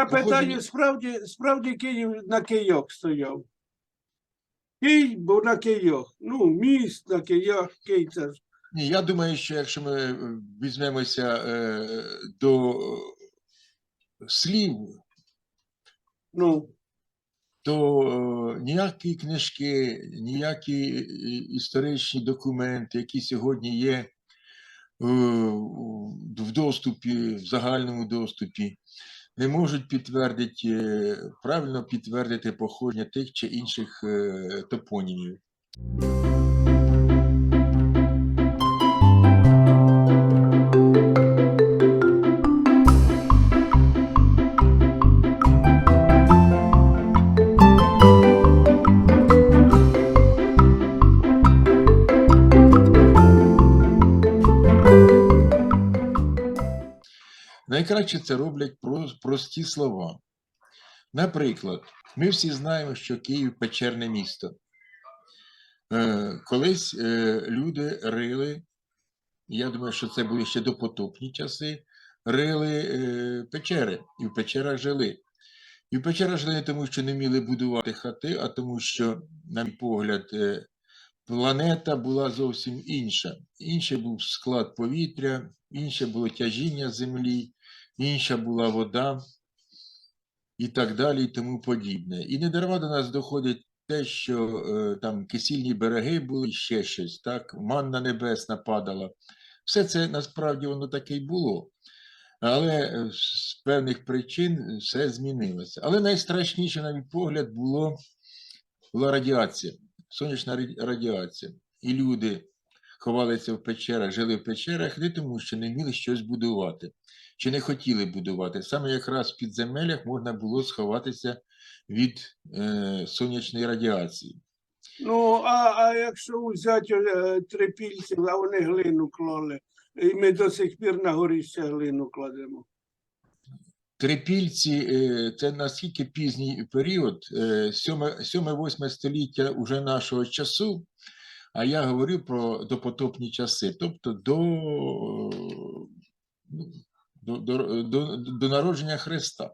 Я питаю, справді, справді Київ на кийок стояв. Кий був на кийок. Ну, міст на кийок, кий це ж. Ні, я думаю, що якщо ми е, візьмемося е, до слів, Ну, то е, ніякі книжки, ніякі е, історичні документи, які сьогодні є е, в доступі, в загальному доступі, не можуть підтвердити, е, правильно підтвердити походження тих чи інших е, топонімів. Найкраще це роблять прості слова. Наприклад, ми всі знаємо, що Київ печерне місто. Е, Колись е, люди рили, я думаю, що це були ще допотопні часи, рили е, печери і в печерах жили. І в печерах жили не тому, що не вміли будувати хати, а тому, що, на мій погляд, планета була зовсім інша. Інший був склад повітря, інше було тяжіння землі, інша була вода і так далі, і тому подібне. І не дарма до нас доходить те, що е, там кисільні береги були, ще щось, так, манна небесна падала. Все це насправді воно таке й було. Але е, з певних причин все змінилося. Але найстрашніше, на мій погляд, було, була радіація, сонячна радіація. І люди ховалися в печерах, жили в печерах не тому, що не вміли щось будувати, чи не хотіли будувати. Саме якраз в підземеллях можна було сховатися від е, сонячної радіації. ну а, а якщо взяти е, трипільців, а вони глину клали, і ми до сих пір на горі ще глину кладемо. Трипільці е, це наскільки пізній період, 7-8 століття уже нашого часу, а я говорю про допотопні часи, тобто до, до, до, до, до народження Христа.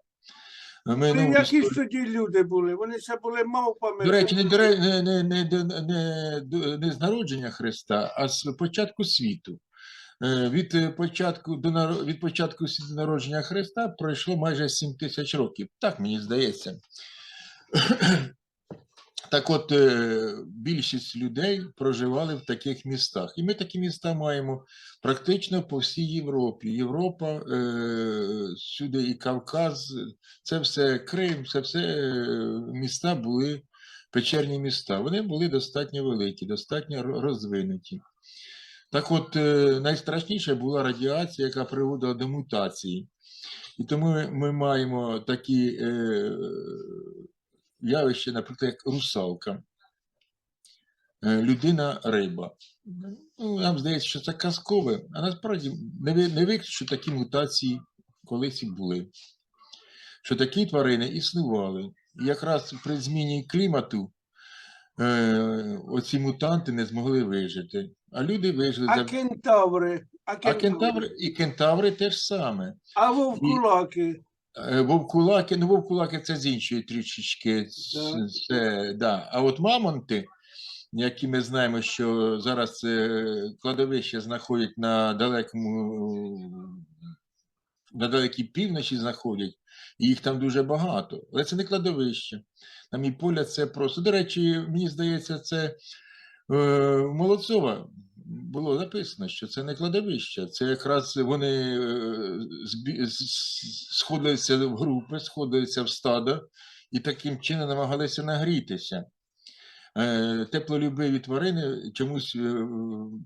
Ми, Ну, які ж тоді люди були? Вони ще були мавпами. До речі, не, не, не, не, не, не з народження Христа, а з початку світу. Е, Від початку до від початку світу народження Христа пройшло майже 7 тисяч років. Так мені здається. Так от, е, більшість людей проживали в таких містах. І ми такі міста маємо практично по всій Європі. Європа, е, сюди і Кавказ, це все Крим, це все е, міста були печерні міста. Вони були достатньо великі, достатньо розвинуті. Так от, найстрашніше була радіація, яка приводила до мутації. І тому ми, маємо такі явища, наприклад, як русалка, е, людина-риба. Ну, нам здається, що це казкове, а насправді не, ви- не виключно, що такі мутації колись і були. Що такі тварини існували. І якраз при зміні клімату е, оці мутанти не змогли вижити. А люди вижили А за кентаври, а а кентаври, кентаври і кентаври теж саме. а вовкулаки. Е, Вовкулаки, ну вовкулаки це з іншої трішечки. Да. Це, да. А от мамонти, які ми знаємо, що зараз е, кладовище знаходять на далекому, на далекій півночі знаходять, і їх там дуже багато. Але це не кладовище. На мій погляд, це просто. До речі, мені здається, це е, Молодцова було написано, що це не кладовище, це якраз вони е, сходилися в групи, сходилися в стадо і таким чином намагалися нагрітися. Е, Теплолюбиві тварини чомусь е,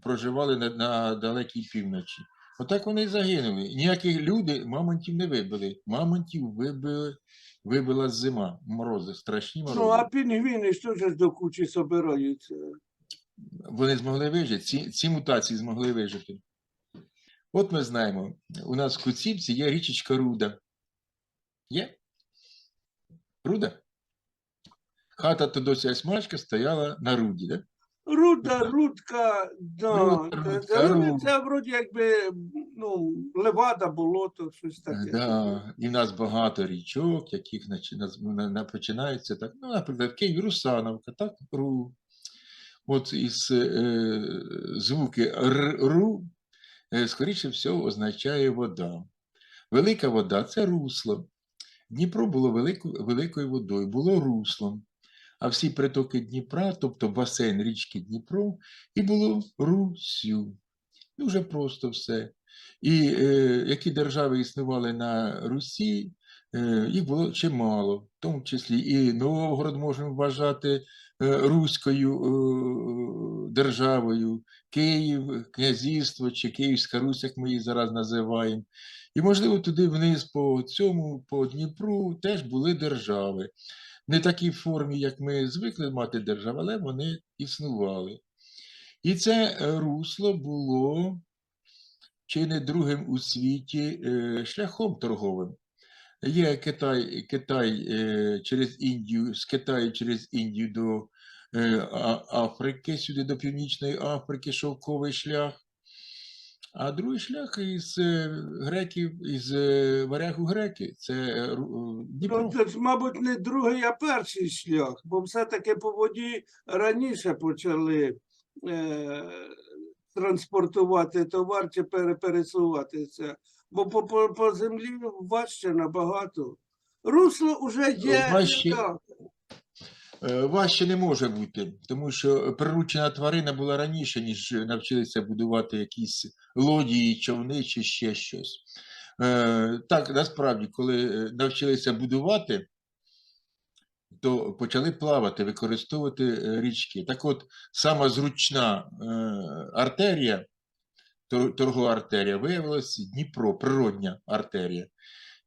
проживали на, на далекій півночі. Отак вони і загинули. Ніякі люди мамонтів не вибили. Мамонтів вибили, вибила зима, морози, страшні морози. Ну, а пінгвіни ж теж до кучі собираються. Вони змогли вижити, ці, ці мутації змогли вижити. От ми знаємо, у нас в Куцівці є річечка Руда. Є? Руда? Хата Тодося Смачка стояла на Руді, да? Руда, рудка, да. Рудка, рудка, Це, рудка. це вроді якби ну, левада, болото, щось таке. Да, і в нас багато річок, яких починаються так. Ну, наприклад, Київ Русановка, так, Ру. От із е, звуки ру, е, скоріше всього, означає вода. Велика вода це русло. Дніпро було велико, великою водою, було руслом. А всі притоки Дніпра, тобто басейн річки Дніпро, і було Руссю. Дуже просто все. І е, які держави існували на Русі, їх було чимало, в тому числі і Новгород можемо вважати е, руською е, державою, Київ, князівство чи Київська Русь, як ми її зараз називаємо. І, можливо, туди вниз по цьому, по Дніпру, теж були держави. Не такій формі, як ми звикли мати держави, але вони існували. І це е, русло було чи не другим у світі е, шляхом торговим. Є Китай, Китай е, через Індію, з Китаю через Індію до е, Африки, сюди до Північної Африки, шовковий шлях. А другий шлях із е, греків, із варягу греки. Це Дніпро. Це ж, мабуть, не другий, а перший шлях, бо все-таки по воді раніше почали е, транспортувати товар чи пере- пересуватися, бо по, по, по землі важче набагато. Русло вже є. Важче. Е, Важче не може бути, тому що приручена тварина була раніше, ніж навчилися будувати якісь лодії, човни чи ще щось. Е, Так, насправді, коли е, навчилися будувати, то почали плавати, використовувати річки. Так от, сама зручна артерія, торгова артерія, виявилася Дніпро, природня артерія.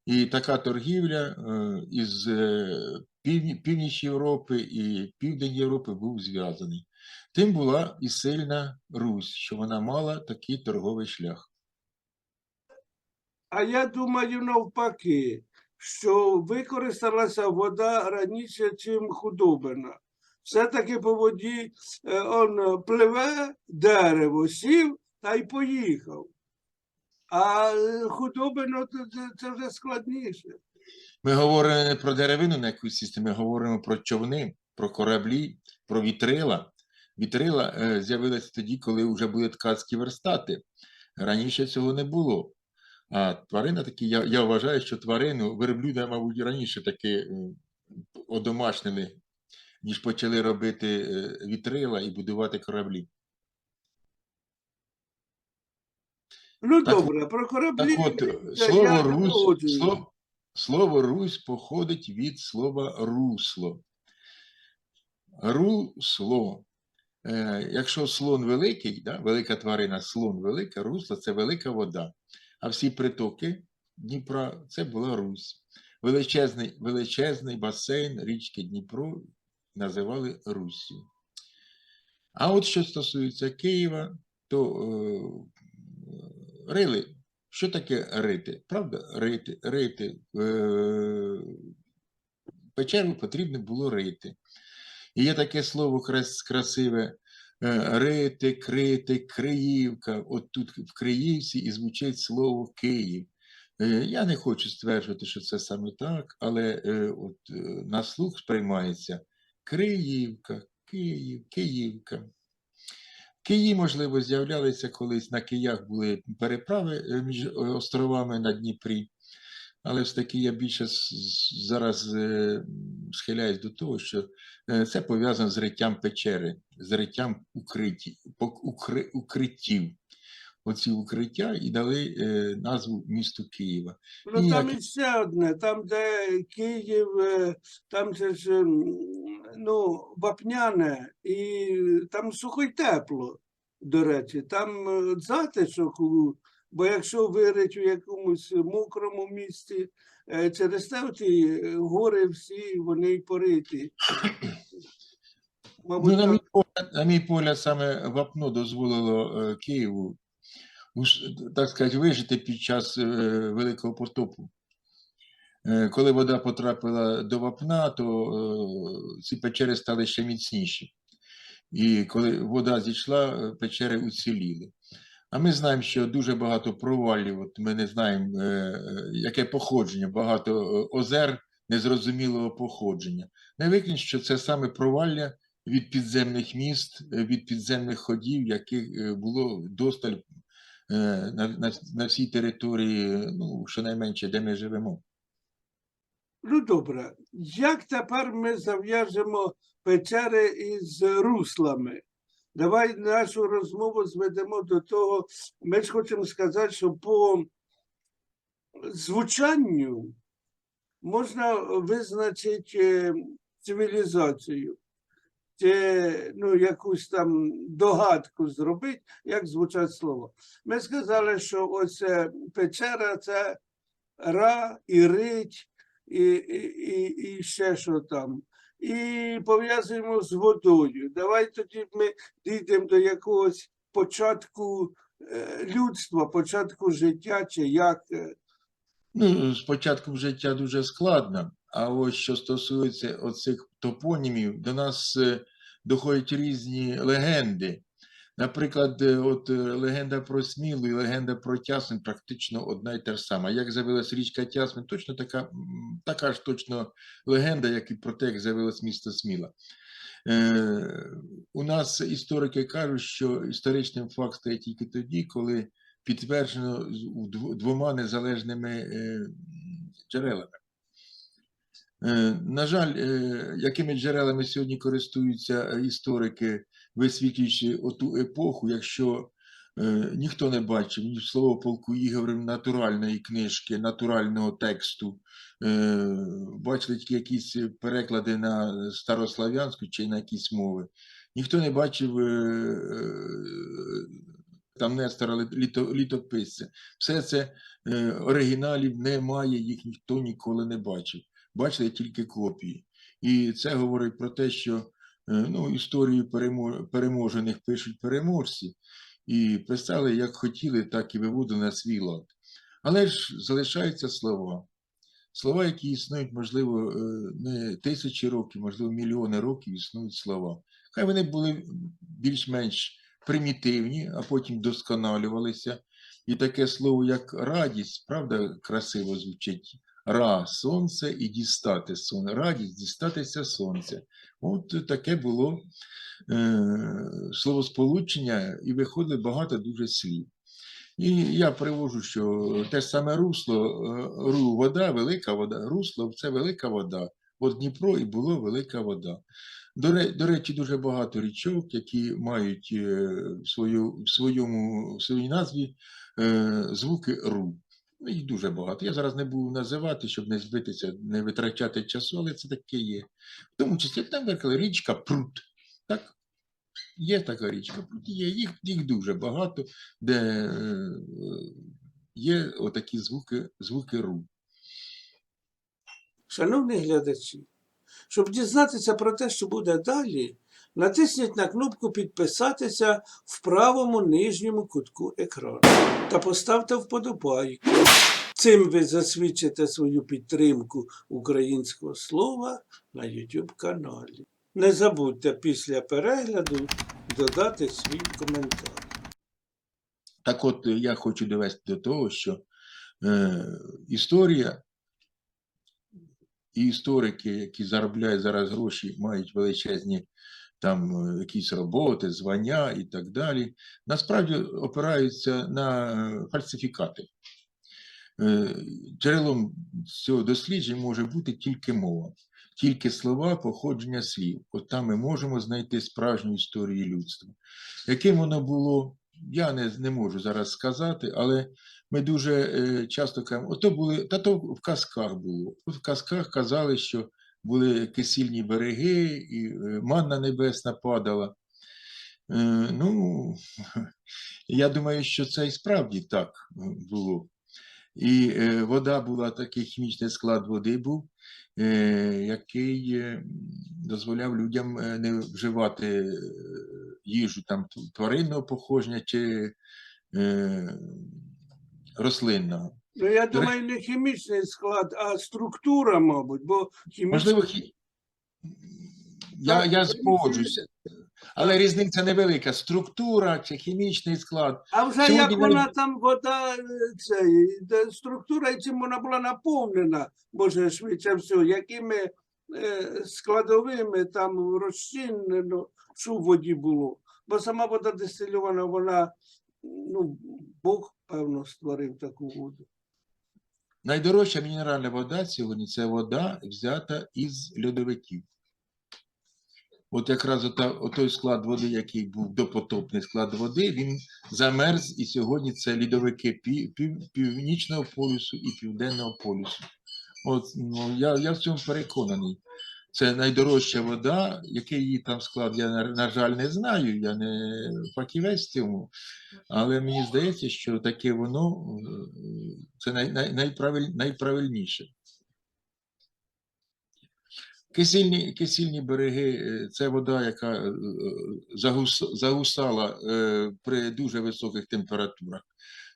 І така торгівля із е, північ Європи і південь Європи був зв'язаний. Тим була і сильна Русь, що вона мала такий торговий шлях. А я думаю навпаки, що використалася вода раніше, чим худобина. Все-таки по воді е, он пливе дерево, сів та й поїхав. А е, худобину це, вже складніше. Ми говоримо не про деревину, на яку сісти, ми говоримо про човни, про кораблі, про вітрила. Вітрила е, з'явилися тоді, коли вже були ткацькі верстати. Раніше цього не було. А тварина такі, я, я вважаю, що тварину, верблюда, мабуть, раніше таки е, одомашнили, ніж почали робити е, вітрила і будувати кораблі. Ну Так- добре, про кораблі. Так от, е, слово я Русь, слово, слово Русь походить від слова русло. Русло. Е, якщо слон великий, да, велика тварина, слон велика, русло це велика вода. А всі притоки Дніпра це була Русь. Величезний, величезний басейн річки Дніпро називали Руссю. А от що стосується Києва, то е, рили. Що таке рити? Правда? Рити, рити. Е, печеру потрібно було рити. І є таке слово красиве е, рити, крити, Криївка. От тут в Криївці і звучить слово Київ. Е, Я не хочу стверджувати, що це саме так, але от на слух сприймається Криївка, Київ, Київка. Киї, можливо, з'являлися колись на киях були переправи е, між е, островами на Дніпрі. Але все таки я більше зараз е, схиляюсь до того, що це пов'язано з риттям печери, з риттям укриттів. Оці укриття і дали е, назву місту Києва. Ну, там Ніякі- і ще одне, там, де Київ, е, там же ж ну, вапняне, і там сухо й тепло, до речі, там е, затишок, бо якщо вирить у якомусь мокрому місці, е, через те ті гори всі вони й пориті. Мабуть, Ну, на, мій погляд, на мій погляд, саме вапно дозволило Києву, так сказати, вижити під час е, Великого потопу. Е, Коли вода потрапила до вапна, то е, ці печери стали ще міцніші. І коли вода зійшла, печери уціліли. А ми знаємо, що дуже багато провалів. От ми не знаємо, яке походження, багато озер незрозумілого походження. Не виключно, що це саме провалля від підземних міст, від підземних ходів, яких було досталь на, на, на всій території, е, ну, щонайменше, де ми живемо. Ну добре, як тепер ми зав'яжемо печери із руслами? Давай нашу розмову зведемо до того. Ми ж хочемо сказати, що по звучанню можна визначити е, цивілізацію, ну, якусь там догадку зробити, як звучать слова. Ми сказали, що ось е, печера це ра і рить, і, і, і, і ще що там. І пов'язуємо з водою. Давай тоді ми дійдемо до якогось початку е, людства, початку життя, чи як. е. Ну, спочатку життя дуже складно, а ось що стосується оцих топонімів, до нас е, доходять різні легенди. Наприклад, е, от е, легенда про Смілу і легенда про Тясмин практично одна й та ж сама. Як з'явилась річка Тясмин, точно така, така ж точно легенда, як і про те, як з'явилось місто Сміла. Е, у нас історики кажуть, що історичним факт стає тільки тоді, коли підтверджено двома незалежними джерелами. Е, На жаль, е, якими джерелами сьогодні користуються е, історики, висвітлюючи оту епоху, якщо ніхто не бачив ні слово полку Ігорів натуральної книжки, натурального тексту, бачили тільки якісь переклади на старослав'янську чи на якісь мови. Ніхто не бачив там Нестора літо, літописця. Все це оригіналів немає, їх ніхто ніколи не бачив. Бачили тільки копії. І це говорить про те, що е, ну, історію переможених пишуть переможці, і писали як хотіли, так і виводили на свій лад. Але ж залишаються слова. Слова, які існують, можливо, е, не тисячі років, можливо, мільйони років існують слова. Хай вони були більш-менш примітивні, а потім досконалювалися. І таке слово, як радість, правда, красиво звучить. Ра, сонце і дістати сон. Радість, дістатися сонця. От таке було е, словосполучення, і виходить багато дуже слів. І я привожу, що те саме русло, е, ру, вода, велика вода, русло це велика вода. От Дніпро і було велика вода. До, речі, дуже багато річок, які мають е, в, свою, в, своєму, в своїй назві е, звуки ру. Ну, Їх дуже багато. Я зараз не буду називати, щоб не збитися, не витрачати часу, але це таке є. В тому числі, наприклад, річка Прут. Так? Є така річка Прут, є. Їх, їх дуже багато, де е, є отакі звуки, звуки ру. Шановні глядачі, щоб дізнатися про те, що буде далі, натисніть на кнопку Підписатися в правому нижньому кутку екрану та поставте вподобайку. Цим ви засвідчите свою підтримку українського слова на YouTube каналі. Не забудьте після перегляду додати свій коментар. Так от е, я хочу довести до того, що е, історія і історики, які заробляють зараз гроші, мають величезні там якісь роботи, звання і так далі, насправді опираються на е, фальсифікати. Е, Джерелом цього дослідження може бути тільки мова, тільки слова походження слів. От там ми можемо знайти справжню історію людства. Яким воно було, я не, не можу зараз сказати, але ми дуже е, часто кажемо, ото були, та то в казках було. В казках казали, що були кисільні береги, і е, манна небесна падала. Е, ну, я думаю, що це і справді так е, було. І вода була такий хімічний склад води був, який дозволяв людям не вживати їжу там тваринного походження чи рослинного. Ну, я думаю, не хімічний склад, а структура, мабуть, бо хімічний Можливо, хі... я, я хімічний- Але різниця невелика. Структура чи хімічний склад. А вже Сьогодні як навіть- вона там вода, е, де структура, і чим вона була наповнена, може швидше всього, якими е, складовими там розчинено, що в воді було. Бо сама вода дистильована, вона, ну, Бог, певно, створив таку воду. Найдорожча мінеральна вода сьогодні це вода, взята із льодовиків. От якраз отой склад води, який був допотопний склад води, він замерз, і сьогодні це льодовики пів, пів, північного полюсу і південного полюсу. От, ну, я, я в цьому переконаний. Це найдорожча вода, який її там склад, я, на, жаль, не знаю, я не фахівець цьому. Але мені здається, що таке воно е, це най, най, найправиль, найправильніше. Кисельні, кисельні береги е, це вода, яка е, загус, загусала при дуже високих температурах.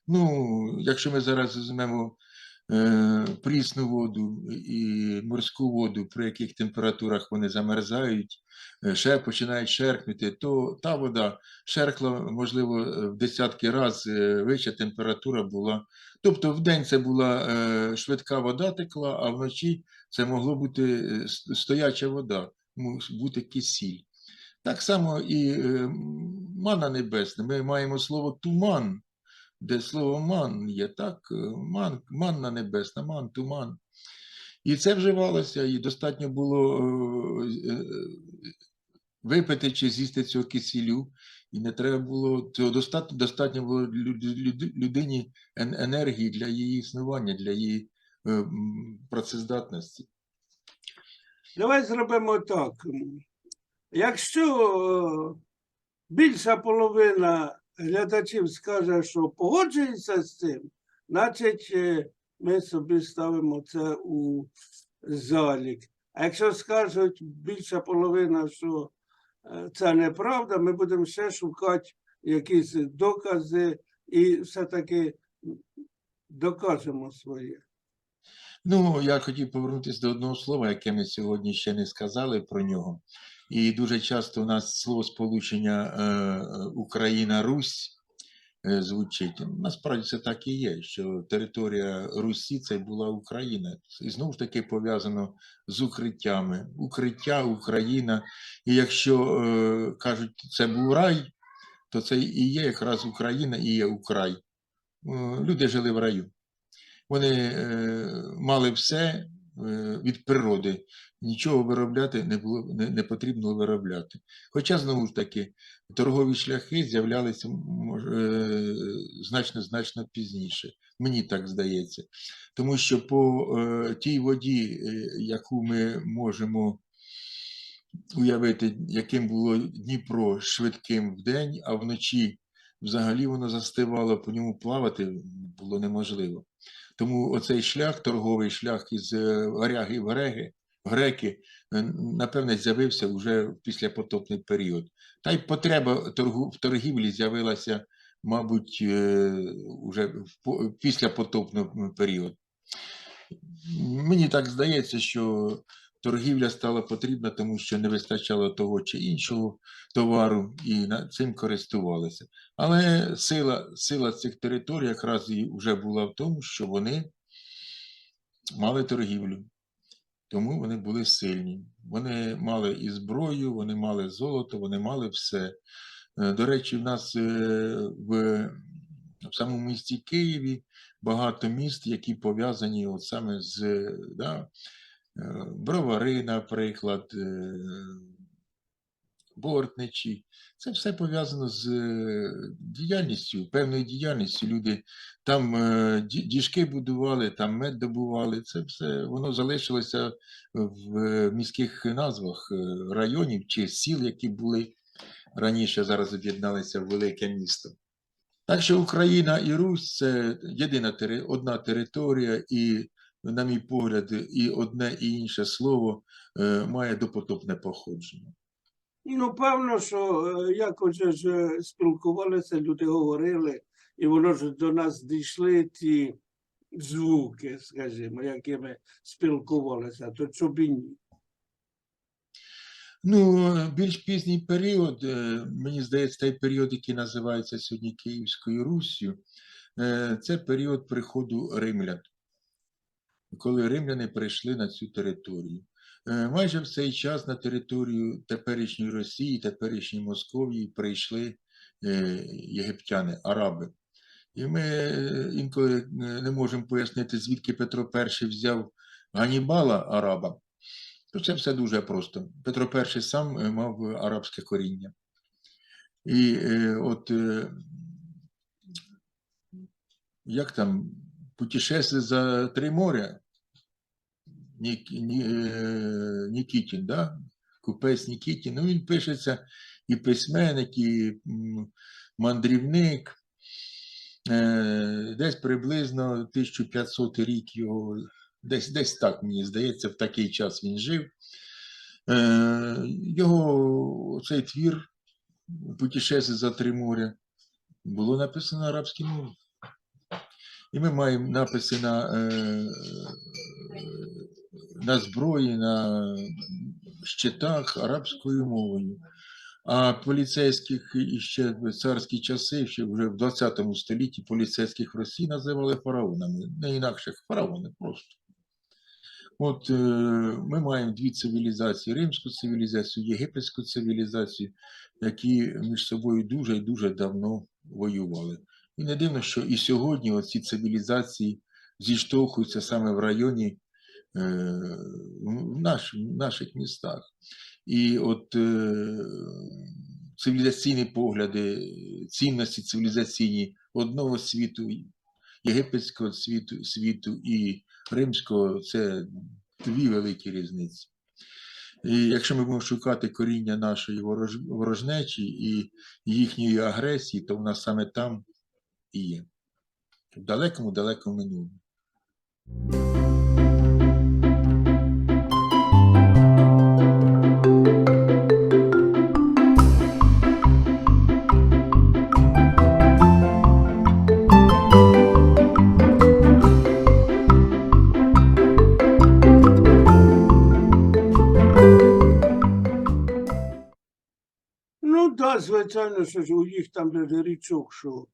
Ну, якщо ми зараз візьмемо прісну воду і морську воду, при яких температурах вони замерзають, е, ще починають шеркнути, то та вода шеркла, можливо, е, в десятки разів вища температура була. Тобто в день це була е, швидка вода текла, а вночі це могло бути е, стояча вода, мус бути кисіль. Так само і е, мана небесна. Ми маємо слово туман, де слово ман є, так? е, Ман, манна небесна, ман, туман. І це вживалося, і достатньо було е, е, випити чи з'їсти цього кисілю, і не треба було цього достатньо, достатньо було люд- люд- людині енергії для її існування, для її працездатності. Давай зробимо так. Якщо більша половина глядачів скаже, що погоджується з цим, значить е, ми собі ставимо це у залік. А якщо скажуть більша половина, що е, це неправда, ми будемо ще шукати якісь докази і все-таки докажемо своє. Ну, я хотів повернутися до одного слова, яке ми сьогодні ще не сказали про нього. І дуже часто у нас слово сполучення е, Україна-Русь е, звучить. Насправді це так і є, що територія Русі це була Україна. І знову ж таки пов'язано з укриттями. Укриття, Україна. І якщо е, кажуть, це був рай, то це і є якраз Україна, і є Украй. Люди жили в раю. Вони мали все від природи, нічого виробляти не було не, не потрібно виробляти. Хоча знову ж таки торгові шляхи з'являлися е, значно значно пізніше. Мені так здається. Тому що по е, тій воді, е, яку ми можемо уявити, яким було Дніпро швидким вдень, а вночі взагалі воно застивало, по ньому плавати було неможливо. Тому оцей шлях, торговий шлях із е, Варяги в Греки, в Греки, е, напевне, з'явився вже в післяпотопний період. Та й потреба в торгівлі з'явилася, мабуть, вже уже в післяпотопний період. Мені так здається, що торгівля стала потрібна, тому що не вистачало того чи іншого товару, і цим користувалися. Але сила, сила цих територій якраз і вже була в тому, що вони мали торгівлю, тому вони були сильні. Вони мали і зброю, вони мали золото, вони мали все. Е, До речі, в нас е, в, в самому місті Києві багато міст, які пов'язані от саме з да, бровари, наприклад, е, бортничі. Це все пов'язано з е, діяльністю, певною діяльністю. Люди там е, діжки будували, там мед добували. Це все воно залишилося в е, міських назвах е, районів чи сіл, які були раніше, зараз об'єдналися в велике місто. Так що Україна і Русь це єдина одна територія, і, на мій погляд, і одне і інше слово е, має допотопне походження. Ну, певно, що е, як уже ж е, спілкувалися, люди говорили, і воно ж до нас дійшли ті звуки, скажімо, якими спілкувалися, то чоб і ні. Ну, більш пізній період, мені здається, той період, який називається сьогодні Київською Руссю, це період приходу римлян, коли римляни прийшли на цю територію. Е, Майже в цей час на територію теперішньої Росії, теперішньої Московії прийшли е, єгиптяни, араби. І ми е, інколи не можемо пояснити, звідки Петро І взяв Ганібала араба. То це все дуже просто. Петро І сам мав арабське коріння. І от як там путешествие за три моря е, Нікітін, да? купець Нікітін. Ну, він пишеться і письменник, і мандрівник. Е, Десь приблизно 1500 рік його, десь, десь так, мені здається, в такий час він жив. Е, Його цей твір «Путешествие за три моря було написано на арабській мові. І ми маємо написи на, е, на зброї, на щитах арабською мовою. А поліцейських і ще в царські часи, ще вже в 20 столітті поліцейських в Росії називали фараонами, не інакших фараони просто. От е, ми маємо дві цивілізації: римську цивілізацію, єгипетську цивілізацію, які між собою дуже і дуже давно воювали. І не дивно, що і сьогодні оці цивілізації зіштовхуються саме в районі е, в наш, в наших містах. І от е, цивілізаційні погляди, цінності цивілізаційні одного світу, єгипетського світу, світу і римського це дві великі різниці. І якщо ми будемо шукати коріння нашої ворожнечі і їхньої агресії, то в нас саме там і є. В далекому, далекому минулому. Ну, да, звичайно, що ж у їх там де річок, що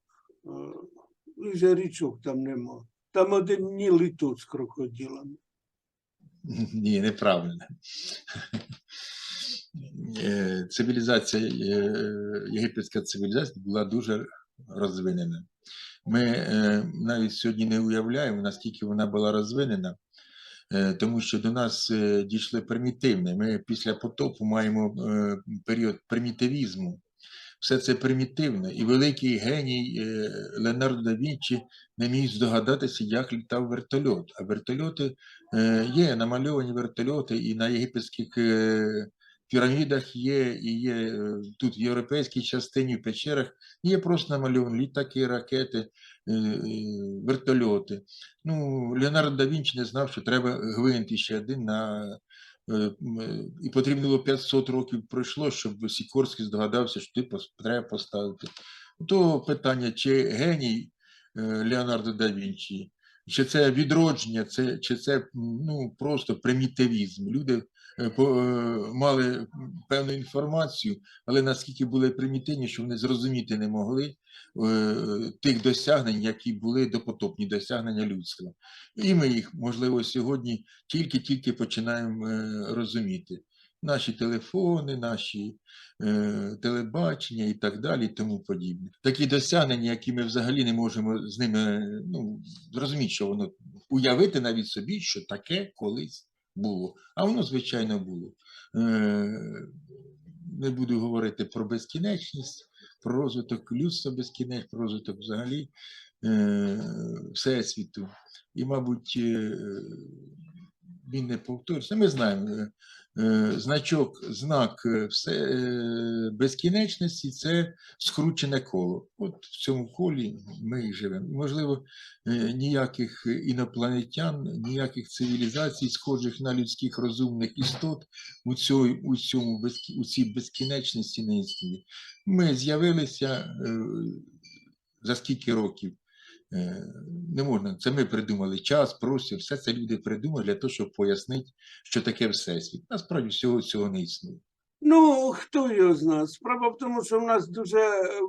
вже річок там нема. Там один ніл і тут з крокодилами. Ні, неправильно. Е, Цивілізація, е, єгипетська цивілізація була дуже розвинена. Ми е, навіть сьогодні не уявляємо, наскільки вона була розвинена, тому що до нас дійшли примітивне. Ми після потопу маємо період примітивізму. Все це примітивне. І великий геній е, Леонардо да Вінчі не міг здогадатися, як літав вертольот. А вертольоти Е, Є намальовані вертольоти і на єгипетських е, пірамідах є, і є тут в європейській частині, в печерах, є просто намальовані літаки, ракети, вертольоти. Ну, Леонардо да Вінчі не знав, що треба гвинт ще один на. Е, е, І потрібно було 500 років пройшло, щоб Сікорський здогадався, що ти треба поставити. То питання, чи геній е, Леонардо да Вінчі, чи це відродження, це, чи це ну, просто примітивізм. Люди е, е, мали певну інформацію, але наскільки були примітивні, що вони зрозуміти не могли е, тих досягнень, які були допотопні досягнення людства. І ми їх, можливо, сьогодні тільки-тільки починаємо розуміти. Наші телефони, наші е, телебачення і так далі, і тому подібне. Такі досягнення, які ми взагалі не можемо з ними ну, зрозуміти, що воно уявити навіть собі, що таке колись було. А воно, звичайно, було. Е, не буду говорити про безкінечність, про розвиток людства безкінечність, про розвиток взагалі е, Всесвіту. І, мабуть, е, він не повторюється. Ми знаємо, е, значок, знак е, все, е, безкінечності це скручене коло. От в цьому колі ми і живемо. Можливо, е, ніяких інопланетян, ніяких цивілізацій, схожих на людських розумних істот у, цій, у, цьому, у цій безкінечності не існує. Ми з'явилися е, за скільки років? Е, Не можна, це ми придумали час, простір, все це люди придумали для того, щоб пояснити, що таке всесвіт. Насправді всього цього не існує. Ну, хто його знає? Справа в тому, що в нас дуже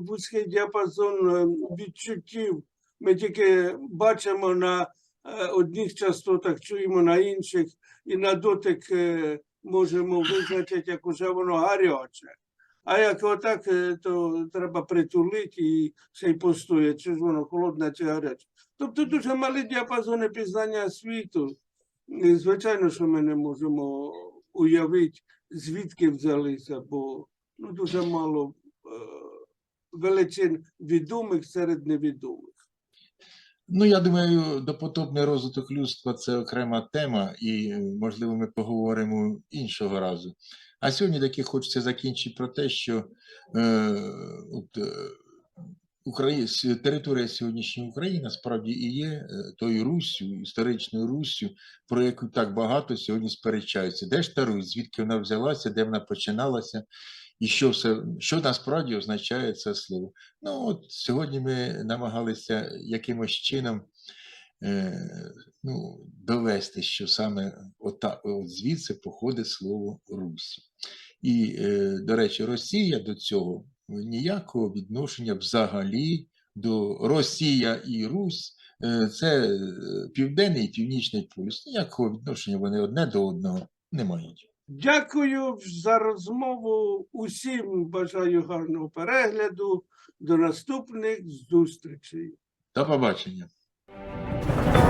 вузький діапазон е, відчуттів. Ми тільки бачимо на е, одних частотах, чуємо на інших, і на дотик можемо визначити, як уже воно гаряче. А як отак, е, то треба притулити і ще й постояти, чи ж воно холодне, чи гаряче. Тобто дуже малі діапазони пізнання світу. І, Звичайно, що ми не можемо уявити, звідки взялися, бо ну, дуже мало е, величин відомих серед невідомих. Ну, я думаю, допотопний розвиток людства це окрема тема, і, можливо, ми поговоримо іншого разу. А сьогодні таки хочеться закінчити про те, що е, от, е, Украї... територія сьогоднішньої України насправді і є е, тою Руссю, історичною Руссю, про яку так багато сьогодні сперечаються. Де ж та Русь, звідки вона взялася, де вона починалася, і що все, що насправді означає це слово. Ну, от сьогодні ми намагалися якимось чином ну, довести, що саме ота, от звідси походить слово Русь. І, е, до речі, Росія до цього ніякого відношення взагалі до Росія і Русь. е, Це е, південний і північний полюс. Ніякого відношення вони одне до одного не мають. Дякую за розмову. Усім бажаю гарного перегляду. До наступних зустрічей. До побачення. Thank you.